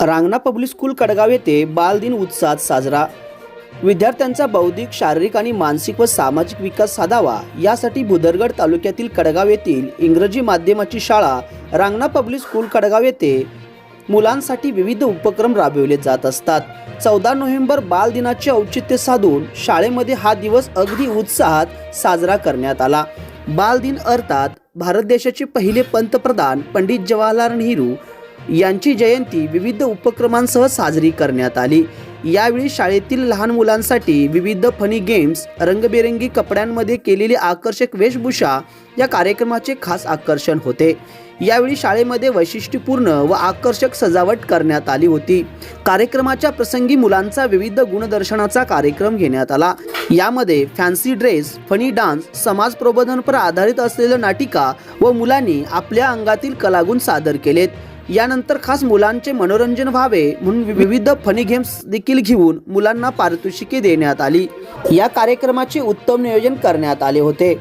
Rangana public school Kadgaon येथे बालदिन उत्साहात साजरा. विद्यार्थ्यांचा बौद्धिक शारीरिक आणि मानसिक व सामाजिक विकास साधावा यासाठी भुदरगड तालुक्यातील कडगाव येथील इंग्रजी माध्यमाची शाळा रांगणा पब्लिक स्कूल कडगाव येथे मुलांसाठी विविध उपक्रम राबविले जात असतात. चौदा नोव्हेंबर बाल दिनाचे औचित्य साधून शाळेमध्ये हा दिवस अगदी उत्साहात साजरा करण्यात आला. बाल दिन अर्थात भारत देशाचे पहिले पंतप्रधान पंडित जवाहरलाल नेहरू यांची जयंती विविध उपक्रमांसह साजरी करण्यात आली. यावेळी शाळेतील लहान मुलांसाठी विविध फनी गेम्स रंगबेरंगी कपड्यांमध्ये केलेली आकर्षक वेशभूषा या कार्यक्रमाचे खास आकर्षण होते. यावेळी शाळेमध्ये वैशिष्ट्यपूर्ण व आकर्षक सजावट करण्यात आली होती. कार्यक्रमाच्या प्रसंगी मुलांचा विविध गुणदर्शनाचा कार्यक्रम घेण्यात आला. यामध्ये फॅन्सी ड्रेस फनी डान्स समाज प्रबोधनपर आधारित असलेल्या नाटिका व मुलांनी आपल्या अंगातील कलागुण सादर केलेत. यानंतर खास मुलांचे मनोरंजन व्हावे म्हणून विविध फनी गेम्स देखील घेऊन मुलांना पारितोषिके देण्यात आली. या कार्यक्रमाचे उत्तम नियोजन करण्यात आले होते.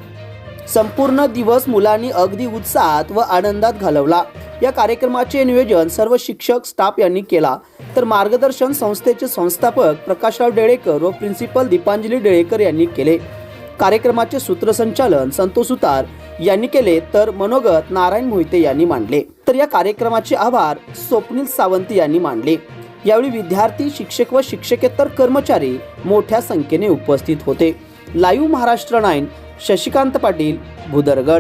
संपूर्ण दिवस मुलांनी अगदी उत्साहात व आनंदात घालवला. या कार्यक्रमाचे नियोजन सर्व शिक्षक स्टाफ यांनी केला. तर मार्गदर्शन संस्थेचे संस्थापक प्रकाशराव डेळेकर व प्रिन्सिपल दीपांजली डेळेकर यांनी केले. कार्यक्रमाचे सूत्रसंचालन संतोष सुतार यांनी केले तर मनोगत नारायण मोहिते यांनी मांडले. तर या कार्यक्रमाचे आभार स्वप्नील सावंत यांनी मांडले. यावेळी विद्यार्थी शिक्षक व शिक्षकेतर कर्मचारी मोठ्या संख्येने उपस्थित होते. Live Maharashtra nine Shashikant Patil Bhudargad.